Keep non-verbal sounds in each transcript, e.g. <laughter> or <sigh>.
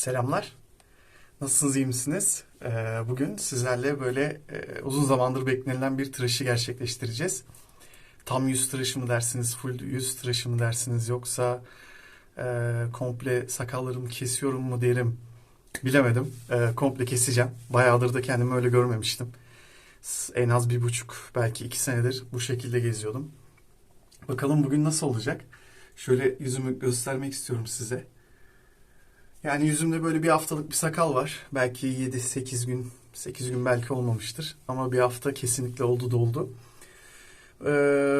Selamlar. Nasılsınız, iyi misiniz? Ee, bugün sizlerle böyle e, uzun zamandır beklenilen bir tıraşı gerçekleştireceğiz. Tam yüz tıraşı mı dersiniz, full yüz tıraşı mı dersiniz yoksa e, komple sakallarımı kesiyorum mu derim bilemedim. E, komple keseceğim. Bayağıdır da kendimi öyle görmemiştim. En az bir buçuk, belki iki senedir bu şekilde geziyordum. Bakalım bugün nasıl olacak? Şöyle yüzümü göstermek istiyorum size. Yani yüzümde böyle bir haftalık bir sakal var. Belki 7-8 gün, 8 gün belki olmamıştır. Ama bir hafta kesinlikle oldu doldu. Ee,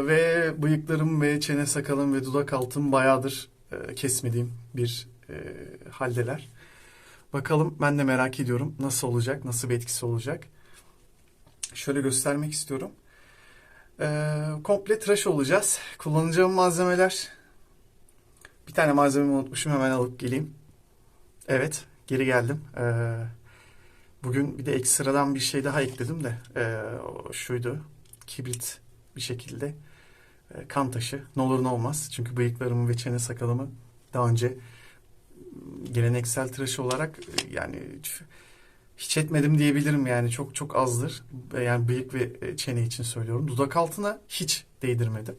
ve bıyıklarım ve çene sakalım ve dudak altım bayağıdır e, kesmediğim bir e, haldeler. Bakalım ben de merak ediyorum nasıl olacak, nasıl bir etkisi olacak. Şöyle göstermek istiyorum. Ee, komple tıraş olacağız. Kullanacağım malzemeler. Bir tane malzememi unutmuşum hemen alıp geleyim. Evet, geri geldim. Ee, bugün bir de ekstradan bir şey daha ekledim de ee, şuydu. Kibrit bir şekilde e, kan taşı. Ne olur ne olmaz. Çünkü bıyıklarımı ve çene sakalımı daha önce geleneksel tıraş olarak e, yani hiç- etmedim diyebilirim yani çok çok azdır. Yani bıyık ve e, çene için söylüyorum. Dudak altına hiç değdirmedim.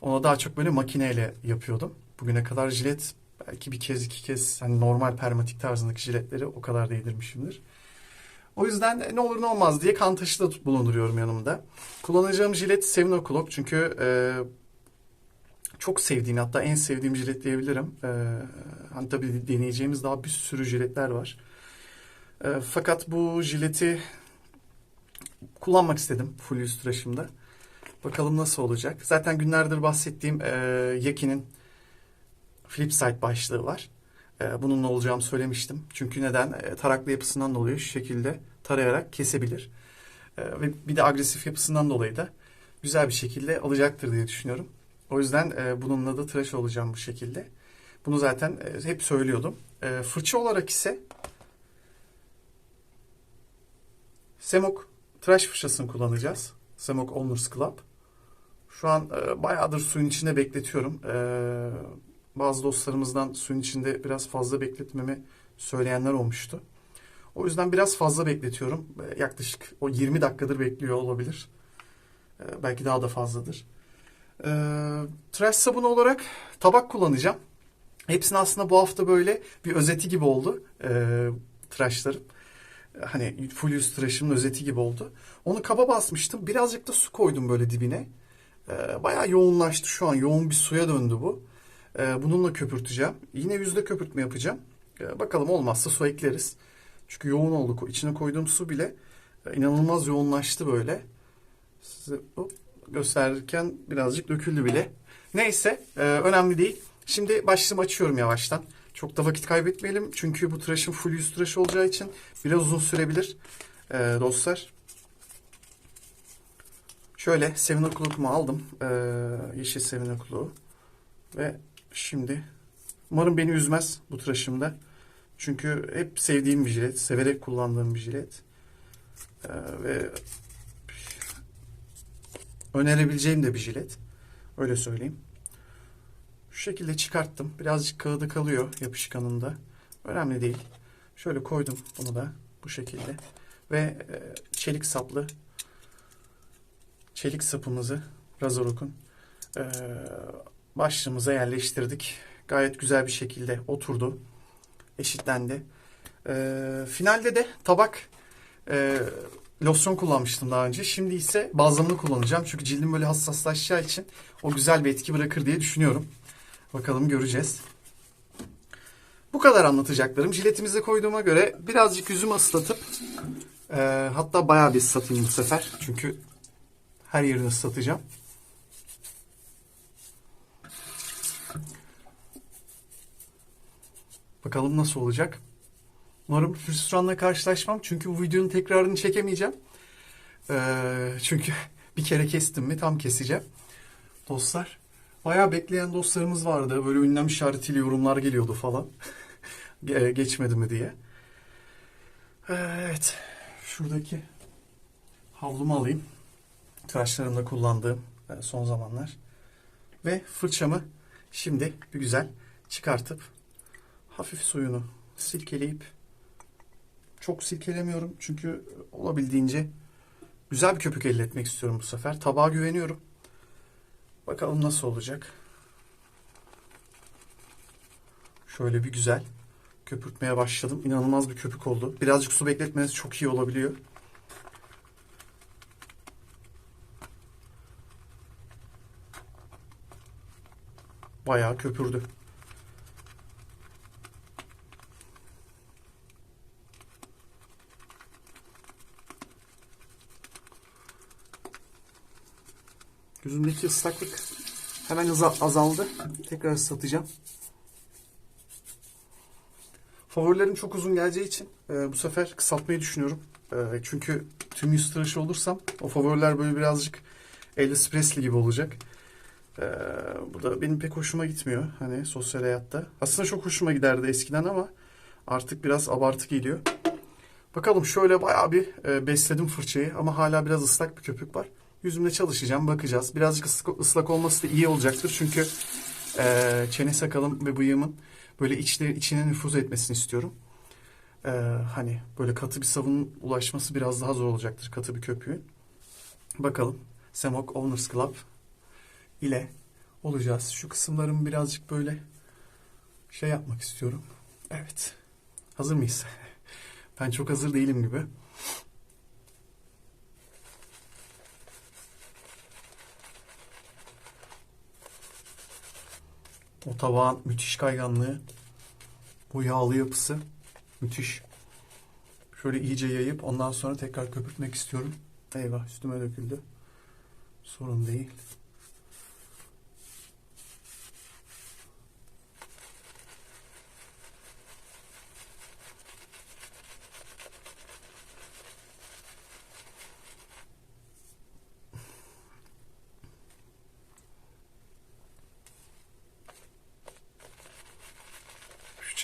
Ona daha çok böyle makineyle yapıyordum. Bugüne kadar jilet belki bir kez iki kez hani normal permatik tarzındaki jiletleri o kadar değdirmişimdir. O yüzden e, ne olur ne olmaz diye kan taşı da bulunduruyorum yanımda. Kullanacağım jilet Sevinoculog çünkü e, çok sevdiğim hatta en sevdiğim jilet diyebilirim. E, hani tabii deneyeceğimiz daha bir sürü jiletler var. E, fakat bu jileti kullanmak istedim full yüz. Bakalım nasıl olacak. Zaten günlerdir bahsettiğim e, Yaki'nin Flipside başlığı var. E, bununla olacağımı söylemiştim. Çünkü neden? E, taraklı yapısından dolayı şu şekilde tarayarak kesebilir. E, ve bir de agresif yapısından dolayı da güzel bir şekilde alacaktır diye düşünüyorum. O yüzden e, bununla da tıraş olacağım bu şekilde. Bunu zaten e, hep söylüyordum. Fırça olarak ise Semok tıraş fırçasını kullanacağız. Semok Owners Club. Şu an e, bayağıdır suyun içinde bekletiyorum. E, bazı dostlarımızdan suyun içinde biraz fazla bekletmemi söyleyenler olmuştu. O yüzden biraz fazla bekletiyorum. E, yaklaşık o 20 dakikadır bekliyor olabilir. E, belki daha da fazladır. E, tıraş sabunu olarak tabak kullanacağım. Hepsini aslında bu hafta böyle bir özeti gibi oldu. E, tıraşlarım. Hani full yüz tıraşımın özeti gibi oldu. Onu kaba basmıştım. Birazcık da su koydum böyle dibine. E, bayağı yoğunlaştı şu an. Yoğun bir suya döndü bu. Ee, Bununla köpürteceğim. Yine yüzde köpürtme yapacağım. Ee, Bakalım olmazsa su ekleriz. Çünkü yoğun oldu. İçine koyduğum su bile e, inanılmaz yoğunlaştı böyle. Size hop, gösterirken birazcık döküldü bile. Neyse e, önemli değil. Şimdi başlığımı açıyorum yavaştan. Çok da vakit kaybetmeyelim. Çünkü bu tıraşın full yüz tıraşı olacağı için biraz uzun sürebilir e, dostlar. Şöyle Sevinokuluk'umu aldım. E, yeşil Sevinokuluğu. Ve şimdi umarım beni üzmez bu tıraşımda. Çünkü hep sevdiğim bir jilet, severek kullandığım bir jilet. Ee, ve önerebileceğim de bir jilet. Öyle söyleyeyim. Şu şekilde çıkarttım. Birazcık kağıdı kalıyor yapışkanında. Önemli değil. Şöyle koydum bunu da bu şekilde. Ve e, çelik saplı çelik sapımızı Razorok'un e, başlığımıza yerleştirdik. Gayet güzel bir şekilde oturdu. Eşitlendi. Ee, finalde de tabak e, losyon kullanmıştım daha önce. Şimdi ise balzamını kullanacağım. Çünkü cildim böyle hassaslaşacağı için o güzel bir etki bırakır diye düşünüyorum. Bakalım göreceğiz. Bu kadar anlatacaklarım. Jiletimize koyduğuma göre birazcık yüzümü ıslatıp e, hatta bayağı bir ıslatayım bu sefer. Çünkü her yerini ıslatacağım. Bakalım nasıl olacak. Umarım hüsranla karşılaşmam. Çünkü bu videonun tekrarını çekemeyeceğim. Ee, çünkü <laughs> bir kere kestim mi tam keseceğim. Dostlar. Bayağı bekleyen dostlarımız vardı. Böyle ünlem işaretiyle yorumlar geliyordu falan. <laughs> Ge- Geçmedi mi diye. Evet. Şuradaki havlumu alayım. Tıraşlarımda kullandığım e, son zamanlar. Ve fırçamı şimdi bir güzel çıkartıp hafif suyunu silkeleyip çok silkelemiyorum çünkü olabildiğince güzel bir köpük elde etmek istiyorum bu sefer. Tabağa güveniyorum. Bakalım nasıl olacak. Şöyle bir güzel köpürtmeye başladım. İnanılmaz bir köpük oldu. Birazcık su bekletmeniz çok iyi olabiliyor. Bayağı köpürdü. Gözümdeki ıslaklık hemen azaldı. Tekrar ıslatacağım. Favorilerim çok uzun geleceği için e, bu sefer kısaltmayı düşünüyorum. E, çünkü tüm yüz tıraşı olursam o favoriler böyle birazcık Elvis Presley gibi olacak. E, bu da benim pek hoşuma gitmiyor hani sosyal hayatta. Aslında çok hoşuma giderdi eskiden ama artık biraz abartı geliyor. Bakalım şöyle bayağı bir e, besledim fırçayı ama hala biraz ıslak bir köpük var. Yüzümle çalışacağım, bakacağız. Birazcık ıslak, olması da iyi olacaktır çünkü e, çene sakalım ve bıyığımın böyle içleri içine nüfuz etmesini istiyorum. E, hani böyle katı bir sabunun ulaşması biraz daha zor olacaktır katı bir köpüğün. Bakalım Semok Owners Club ile olacağız. Şu kısımlarımı birazcık böyle şey yapmak istiyorum. Evet. Hazır mıyız? <laughs> Ben çok hazır değilim gibi. O tabağın müthiş kayganlığı, bu yağlı yapısı müthiş. Şöyle iyice yayıp ondan sonra tekrar köpürtmek istiyorum. Eyvah üstüme döküldü. Sorun değil.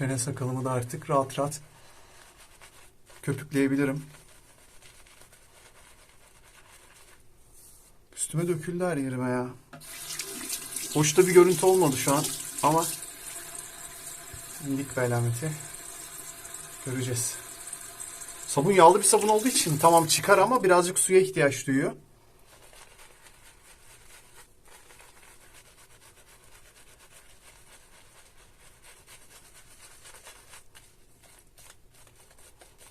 Çene sakalımı da artık rahat rahat köpükleyebilirim. Üstüme döküldü her yerime ya. Hoş da bir görüntü olmadı şu an ama indik bir alameti. Göreceğiz. Sabun yağlı bir sabun olduğu için tamam çıkar ama birazcık suya ihtiyaç duyuyor.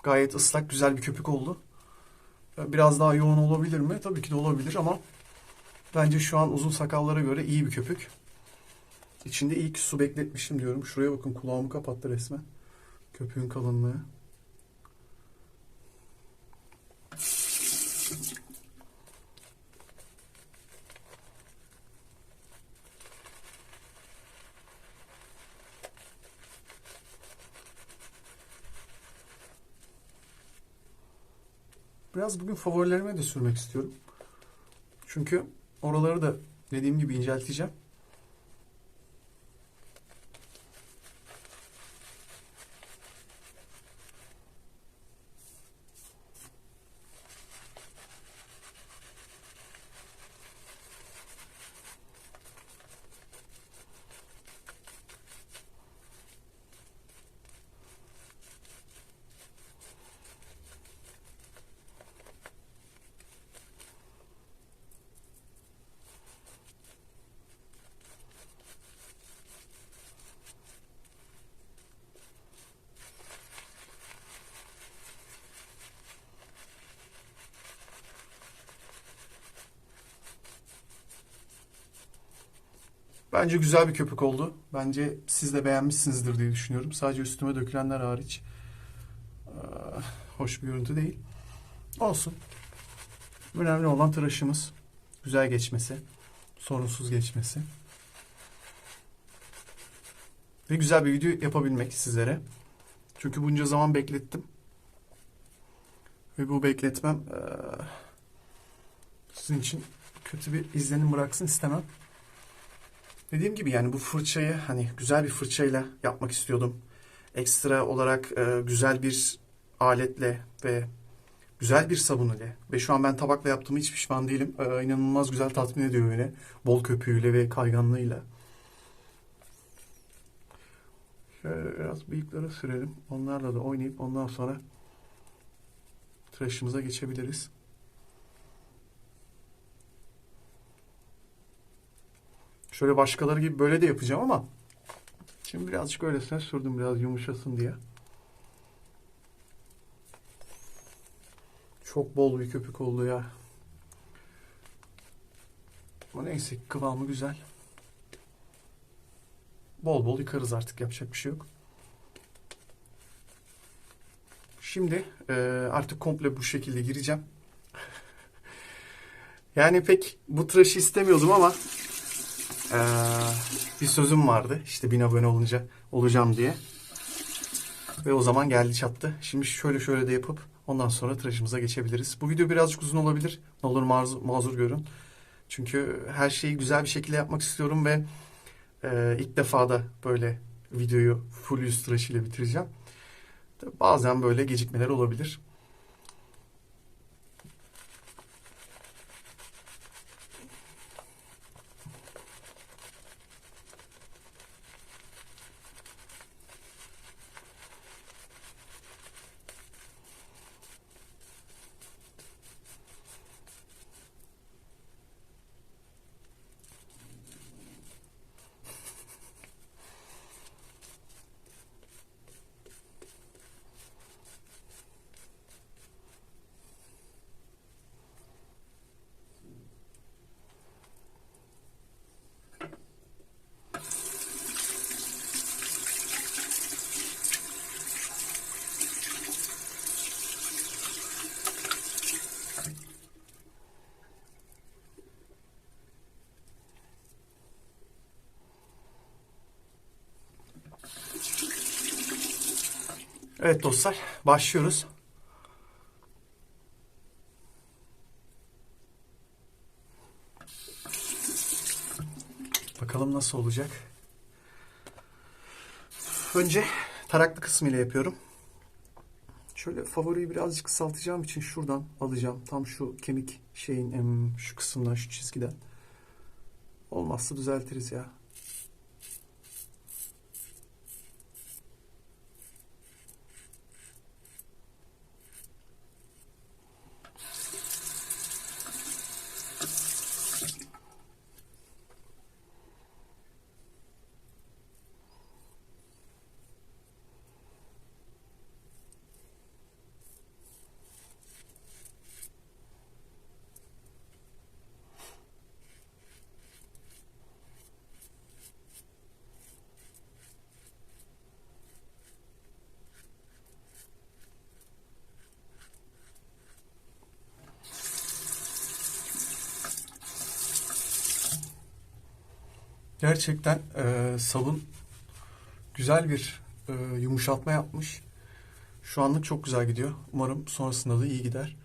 Gayet ıslak güzel bir köpük oldu. Biraz daha yoğun olabilir mi? Tabii ki de olabilir ama bence şu an uzun sakallara göre iyi bir köpük. İçinde ki su bekletmişim diyorum. Şuraya bakın kulağımı kapattı resmen. Köpüğün kalınlığı. Biraz bugün favorilerime de sürmek istiyorum. Çünkü oraları da dediğim gibi incelteceğim. Bence güzel bir köpük oldu. Bence siz de beğenmişsinizdir diye düşünüyorum. Sadece üstüme dökülenler hariç. Hoş bir görüntü değil. Olsun. Önemli olan tıraşımız. Güzel geçmesi. Sorunsuz geçmesi. Ve güzel bir video yapabilmek sizlere. Çünkü bunca zaman beklettim. Ve bu bekletmem sizin için kötü bir izlenim bıraksın istemem. Dediğim gibi yani bu fırçayı hani güzel bir fırçayla yapmak istiyordum. Ekstra olarak e, güzel bir aletle ve güzel bir sabun ile ve şu an ben tabakla yaptığımı hiç pişman değilim. E, inanılmaz güzel tatmin ediyor beni. Bol köpüğüyle ve kayganlığıyla. Şöyle biraz bıyıkları sürelim. Onlarla da oynayıp ondan sonra tıraşımıza geçebiliriz. Şöyle başkaları gibi böyle de yapacağım ama şimdi birazcık öylesine sürdüm biraz yumuşasın diye. Çok bol bir köpük oldu ya. Ama neyse kıvamı güzel. Bol bol yıkarız artık yapacak bir şey yok. Şimdi e, artık komple bu şekilde gireceğim. <laughs> yani pek bu tıraşı istemiyordum ama e, bir sözüm vardı. İşte bin abone olunca olacağım diye. Ve o zaman geldi çattı. Şimdi şöyle şöyle de yapıp ondan sonra tıraşımıza geçebiliriz. Bu video birazcık uzun olabilir. Ne olur mazur, mazur görün. Çünkü her şeyi güzel bir şekilde yapmak istiyorum ve e, ilk defa da böyle videoyu full yüz tıraşıyla bitireceğim. Bazen böyle gecikmeler olabilir. Evet dostlar, başlıyoruz. Bakalım nasıl olacak. Önce taraklı kısmıyla yapıyorum. Şöyle favoriyi birazcık kısaltacağım için şuradan alacağım. Tam şu kemik şeyin şu kısımdan, şu çizgiden. Olmazsa düzeltiriz ya. Gerçekten e, sabun güzel bir e, yumuşatma yapmış. Şu anlık çok güzel gidiyor. Umarım sonrasında da iyi gider.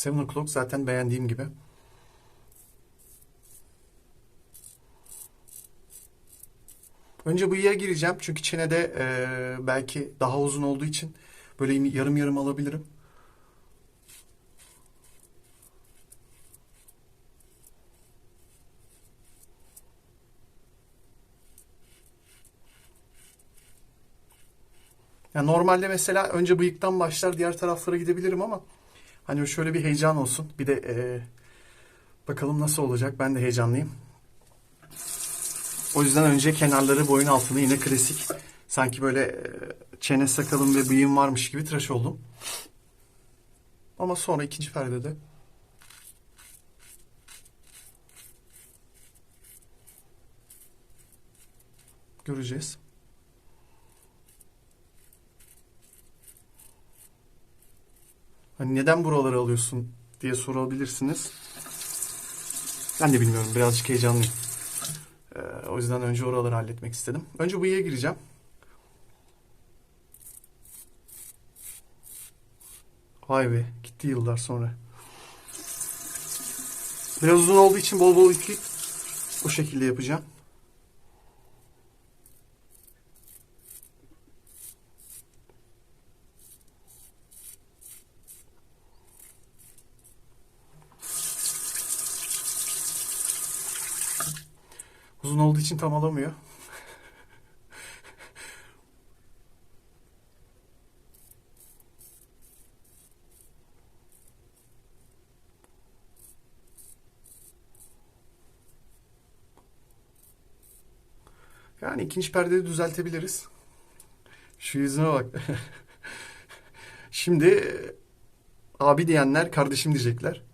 Seven O'Clock zaten beğendiğim gibi. Önce bıyığa gireceğim çünkü çenede e, belki daha uzun olduğu için böyle yarım yarım alabilirim. Yani normalde mesela önce bıyıktan başlar diğer taraflara gidebilirim ama Hani şöyle bir heyecan olsun. Bir de e, bakalım nasıl olacak. Ben de heyecanlıyım. O yüzden önce kenarları boyun altını yine klasik. Sanki böyle e, çene sakalım ve bıyığım varmış gibi tıraş oldum. Ama sonra ikinci perdede göreceğiz. Hani neden buraları alıyorsun diye sorabilirsiniz. Ben de bilmiyorum. Birazcık heyecanlıyım. Ee, o yüzden önce oraları halletmek istedim. Önce bıyığa gireceğim. Vay be. Gitti yıllar sonra. Biraz uzun olduğu için bol bol yıkayıp bu şekilde yapacağım. Uzun olduğu için tam alamıyor. Yani ikinci perdeyi düzeltebiliriz. Şu yüzüme bak. <laughs> Şimdi e, abi diyenler kardeşim diyecekler.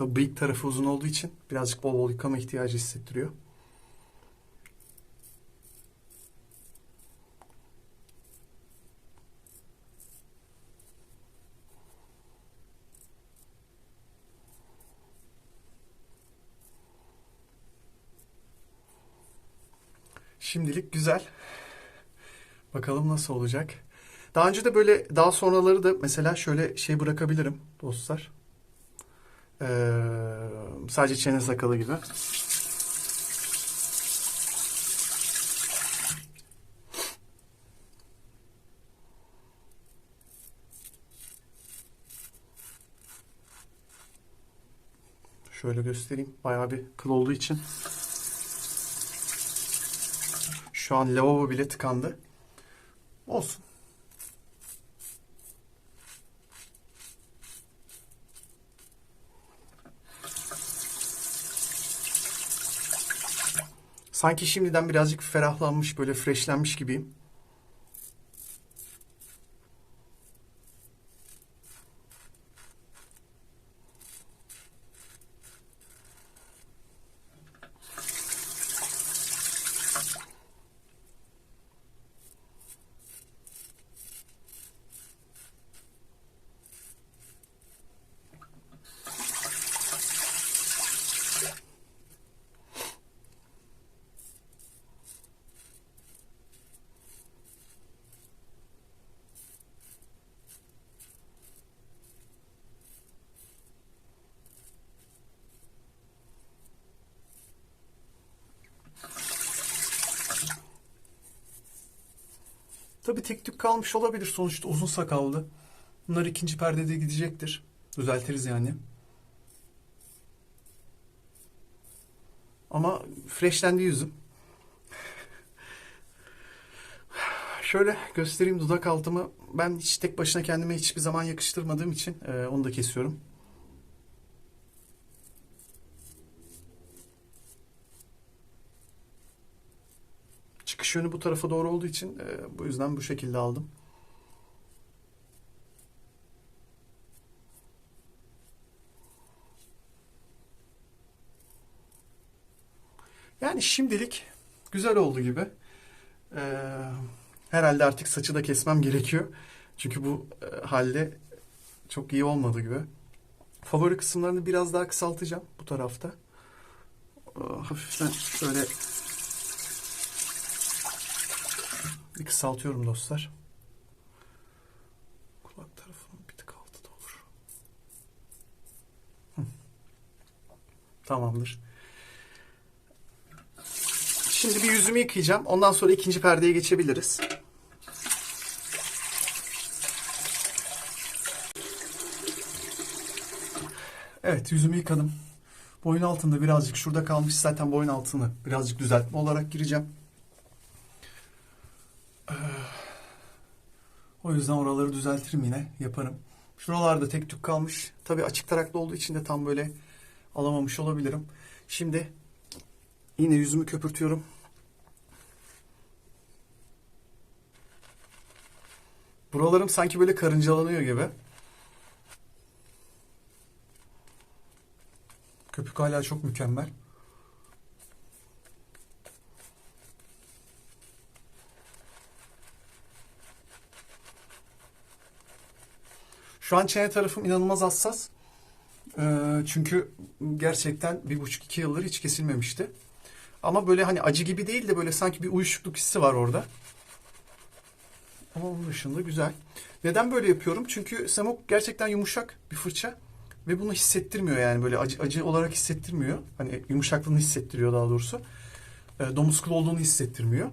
Tabii bıyık tarafı uzun olduğu için birazcık bol bol yıkama ihtiyacı hissettiriyor. Şimdilik güzel. Bakalım nasıl olacak. Daha önce de böyle daha sonraları da mesela şöyle şey bırakabilirim dostlar. Ee, sadece çene sakalı gibi. Şöyle göstereyim. Bayağı bir kıl olduğu için. Şu an lavabo bile tıkandı. Olsun. Sanki şimdiden birazcık ferahlanmış, böyle freshlenmiş gibiyim. Tabii tek tük kalmış olabilir sonuçta uzun sakallı. Bunlar ikinci perdede gidecektir. Düzeltiriz yani. Ama freshlendi yüzüm. <sighs> Şöyle göstereyim dudak altımı. Ben hiç tek başına kendime hiçbir zaman yakıştırmadığım için e, onu da kesiyorum. Çıkış yönü bu tarafa doğru olduğu için e, bu yüzden bu şekilde aldım. Yani şimdilik güzel oldu gibi. Ee, herhalde artık saçı da kesmem gerekiyor. Çünkü bu e, halde çok iyi olmadı gibi. Favori kısımlarını biraz daha kısaltacağım bu tarafta. Ee, hafiften şöyle bir kısaltıyorum dostlar. Kulak tarafının bir tık altı da olur. Tamamdır. Şimdi bir yüzümü yıkayacağım. Ondan sonra ikinci perdeye geçebiliriz. Evet yüzümü yıkadım. Boyun altında birazcık şurada kalmış zaten boyun altını birazcık düzeltme olarak gireceğim. O yüzden oraları düzeltirim yine yaparım. Şuralarda tek tük kalmış. Tabii açık taraklı olduğu için de tam böyle alamamış olabilirim. Şimdi yine yüzümü köpürtüyorum. Buralarım sanki böyle karıncalanıyor gibi. Köpük hala çok mükemmel. Şu an çene tarafım inanılmaz hassas. Ee, çünkü gerçekten bir buçuk iki yıldır hiç kesilmemişti. Ama böyle hani acı gibi değil de böyle sanki bir uyuşukluk hissi var orada. Ama onun dışında güzel. Neden böyle yapıyorum? Çünkü Semok gerçekten yumuşak bir fırça. Ve bunu hissettirmiyor yani böyle acı, acı olarak hissettirmiyor. Hani yumuşaklığını hissettiriyor daha doğrusu. E, domuz kılı olduğunu hissettirmiyor.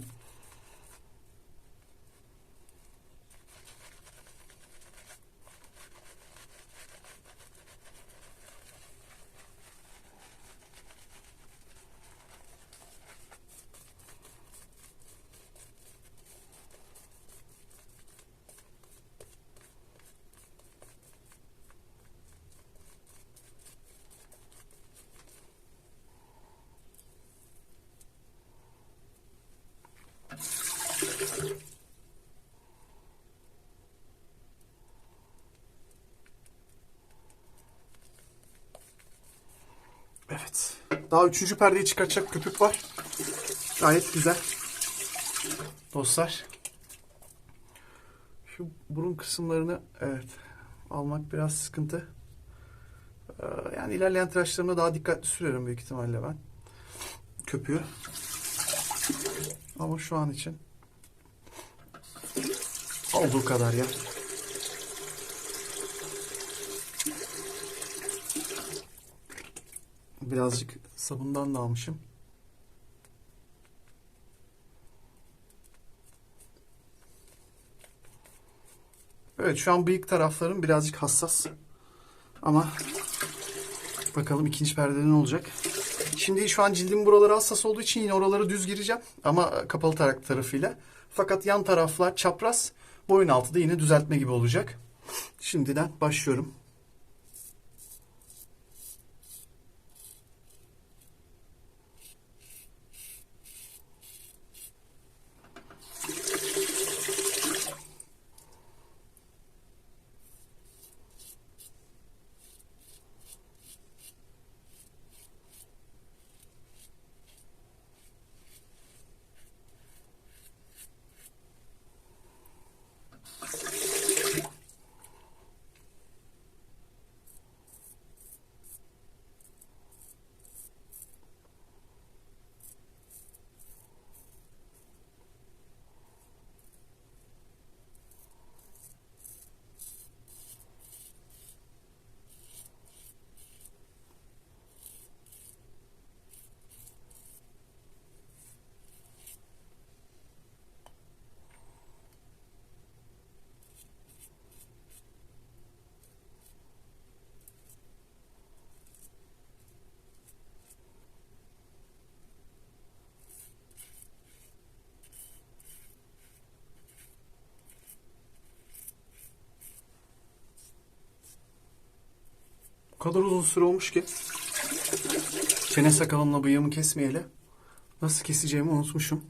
Evet. Daha üçüncü perdeyi çıkartacak köpük var. Gayet güzel. Dostlar. Şu burun kısımlarını evet almak biraz sıkıntı. Ee, Yani ilerleyen tıraşlarımda daha dikkatli sürerim büyük ihtimalle ben. Köpüğü. Ama şu an için olduğu kadar ya. Birazcık sabundan da almışım. Evet şu an bıyık taraflarım birazcık hassas. Ama bakalım ikinci perdede ne olacak. Şimdi şu an cildim buraları hassas olduğu için yine oraları düz gireceğim. Ama kapalı tarak tarafıyla. Fakat yan taraflar çapraz. Boyun altı da yine düzeltme gibi olacak. Şimdiden başlıyorum. Kadar uzun süre olmuş ki. Çene sakalımla bıyığımı kesmeyeli. Nasıl keseceğimi unutmuşum.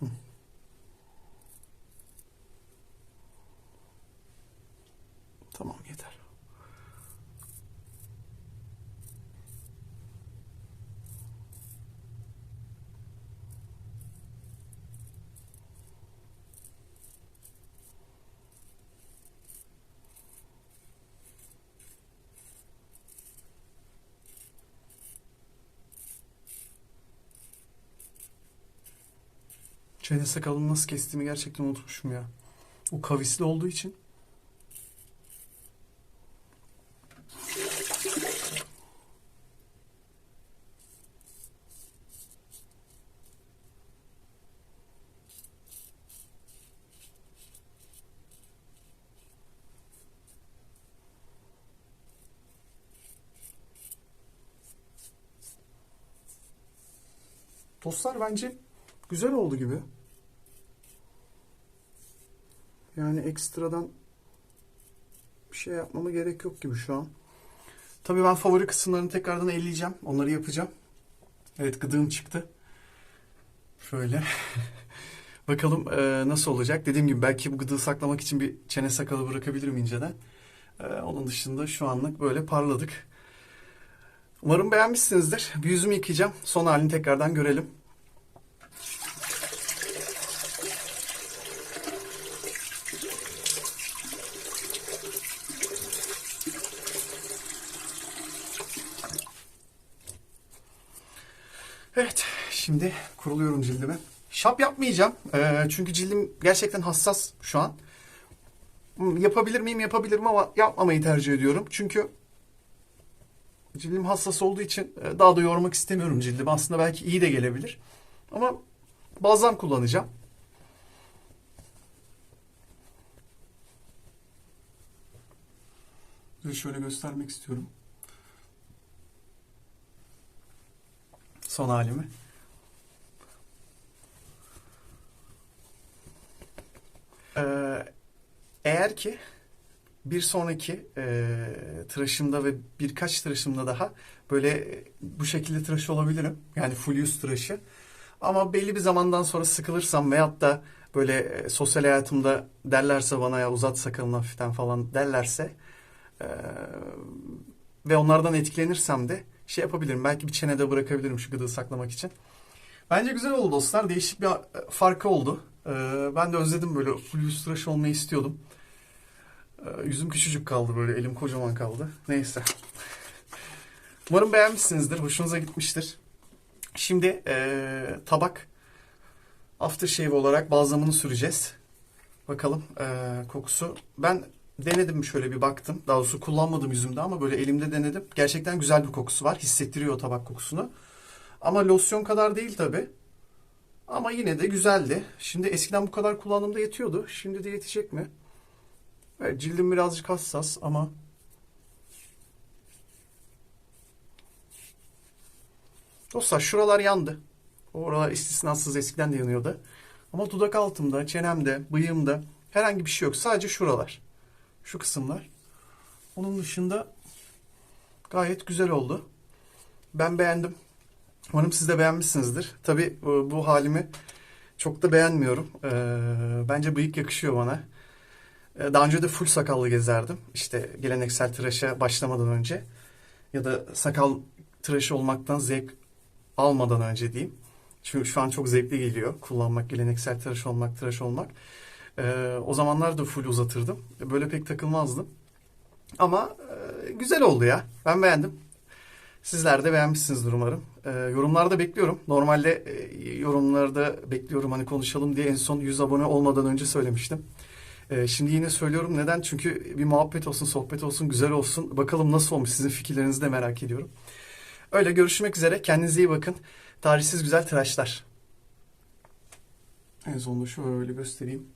Hı. Tamam yeter. Çene sakalını nasıl kestiğimi gerçekten unutmuşum ya. O kavisli olduğu için. Dostlar bence güzel oldu gibi. Yani ekstradan bir şey yapmama gerek yok gibi şu an. Tabii ben favori kısımlarını tekrardan elleyeceğim. Onları yapacağım. Evet gıdığım çıktı. Şöyle. <laughs> Bakalım e, nasıl olacak. Dediğim gibi belki bu gıdığı saklamak için bir çene sakalı bırakabilirim inceden. E, onun dışında şu anlık böyle parladık. Umarım beğenmişsinizdir. Bir yüzümü yıkayacağım. Son halini tekrardan görelim. Evet, şimdi kuruluyorum cildimi. Şap yapmayacağım. Ee, çünkü cildim gerçekten hassas şu an. Hmm, Yapabilir miyim? Yapabilirim ama yapmamayı tercih ediyorum. Çünkü cildim hassas olduğu için daha da yormak istemiyorum cildimi. Aslında belki iyi de gelebilir. Ama balzam kullanacağım. Şöyle göstermek istiyorum. Son halimi. Ee, eğer ki bir sonraki e, tıraşımda ve birkaç tıraşımda daha böyle bu şekilde tıraş olabilirim. Yani full yüz tıraşı. Ama belli bir zamandan sonra sıkılırsam veyahut da böyle e, sosyal hayatımda derlerse bana ya uzat sakalını hafiften falan derlerse e, ve onlardan etkilenirsem de şey yapabilirim. Belki bir çenede bırakabilirim şu gıdığı saklamak için. Bence güzel oldu dostlar. Değişik bir e, farkı oldu. Ee, ben de özledim böyle full yüz tıraş olmayı istiyordum. Ee, yüzüm küçücük kaldı böyle elim kocaman kaldı. Neyse. Umarım beğenmişsinizdir. Hoşunuza gitmiştir. Şimdi e, tabak aftershave olarak balzamını süreceğiz. Bakalım e, kokusu. Ben denedim şöyle bir baktım. Daha doğrusu kullanmadım yüzümde ama böyle elimde denedim. Gerçekten güzel bir kokusu var. Hissettiriyor tabak kokusunu. Ama losyon kadar değil tabi. Ama yine de güzeldi. Şimdi eskiden bu kadar kullandığımda yetiyordu. Şimdi de yetecek mi? Evet, cildim birazcık hassas ama Dostlar şuralar yandı. Oralar istisnasız eskiden de yanıyordu. Ama dudak altımda, çenemde, bıyığımda herhangi bir şey yok. Sadece şuralar. Şu kısımlar. Onun dışında gayet güzel oldu. Ben beğendim. Umarım siz de beğenmişsinizdir. Tabii bu, bu halimi çok da beğenmiyorum. Ee, bence bıyık yakışıyor bana. Ee, daha önce de full sakallı gezerdim. İşte geleneksel tıraşa başlamadan önce. Ya da sakal tıraşı olmaktan zevk almadan önce diyeyim. Çünkü şu an çok zevkli geliyor kullanmak, geleneksel tıraş olmak, tıraş olmak. Ee, o zamanlar da full uzatırdım. Böyle pek takılmazdım. Ama e, güzel oldu ya. Ben beğendim. Sizler de beğenmişsinizdir umarım. Ee, yorumlarda bekliyorum. Normalde e, yorumlarda bekliyorum hani konuşalım diye en son 100 abone olmadan önce söylemiştim. Ee, şimdi yine söylüyorum. Neden? Çünkü bir muhabbet olsun, sohbet olsun, güzel olsun. Bakalım nasıl olmuş sizin fikirlerinizi de merak ediyorum. Öyle görüşmek üzere. Kendinize iyi bakın. Tarihsiz güzel tıraşlar. En sonunda şöyle göstereyim.